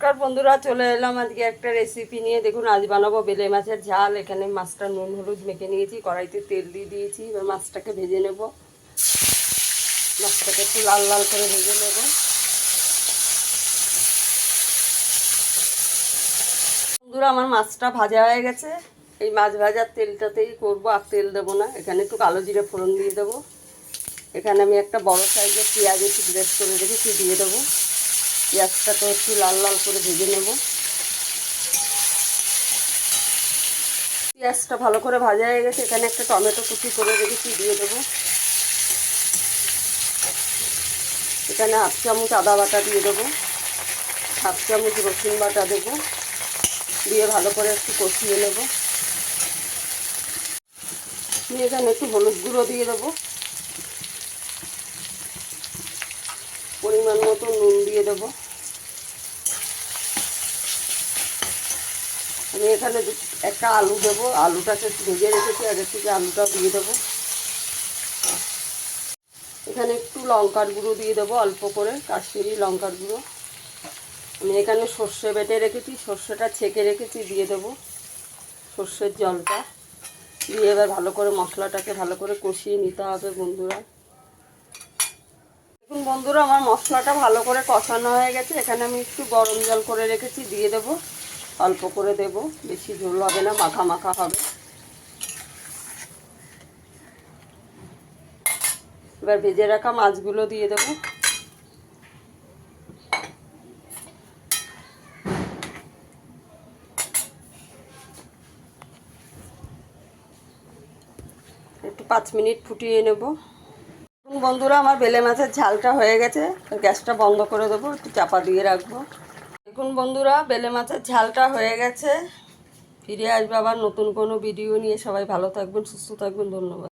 নমস্কার বন্ধুরা, চলে এলাম আজকে একটা রেসিপি নিয়ে। দেখুন, আজ বানাবো বেলে মাছের ঝাল। এখানে মাছটা নুন, হলুদ মেখে নিয়েছি, কড়াইতে তেল দিয়ে দিয়েছি। এবার মাছটাকে ভেজে নেব। মাছটাকে একটু লাল লাল করে ভেজে নেব। বন্ধুরা, আমার মাছটা ভাজা হয়ে গেছে। এই মাছ ভাজার তেলটাতেই করব, আর তেল দেবো না। এখানে একটু কালো জিরে ফোড়ন দিয়ে দেবো। এখানে আমি একটা বড় সাইজের পেঁয়াজ একটু গ্রেট করে রেখেছি, দিয়ে দেবো। পেঁয়াজটাকে একটু লাল লাল করে ভেজে নেব। পেঁয়াজটা ভালো করে ভাজা হয়ে গেছে, এখানে একটা টমেটো কুচি করে রেখেছি, দিয়ে দেবো। এখানে হাফ চামচ আদা বাটা দিয়ে দেবো, হাফ চামচ রসুন বাটা দেবো, দিয়ে ভালো করে একটু কষিয়ে নেব। এখানে একটু হলুদ গুঁড়ো দিয়ে দেবো। পরিমাণ মতো নুন দিয়ে দেবো। আমি এখানে একটা আলু দেবো। আলুটাকে ভেজে রেখেছি আগের থেকে আলুটা দিয়ে দেবো। এখানে একটু লঙ্কার গুঁড়ো দিয়ে দেবো অল্প করে, কাশ্মীরি লঙ্কার গুঁড়ো। আমি এখানে সর্ষে বেটে রেখেছি, সর্ষেটা ছেঁকে রেখেছি, দিয়ে দেবো সর্ষের জলটা। দিয়ে এবার ভালো করে মশলাটাকে ভালো করে কষিয়ে নিতে হবে বন্ধুরা। দেখুন বন্ধুরা, আমার মশলাটা ভালো করে কষানো হয়ে গেছে। এখানে আমি একটু গরম জল করে রেখেছি, দিয়ে দেব। অল্প করে দেব। বেশি ঝোল হবে না, মাখা মাখা হবে। এবার ভেজে রাখা মাছগুলো দিয়ে দেব। একটু পাঁচ মিনিট ফুটিয়ে নেব। বন্ধুরা, আমার বেলে মাছের ঝালটা হয়ে গেছে। গ্যাসটা বন্ধ করে দেবো, একটু চাপা দিয়ে রাখব। দেখুন বন্ধুরা, বেলে মাছের ঝালটা হয়ে গেছে। ফিরে আসবে আবার নতুন কোনো ভিডিও নিয়ে। সবাই ভালো থাকবেন, সুস্থ থাকবেন, ধন্যবাদ।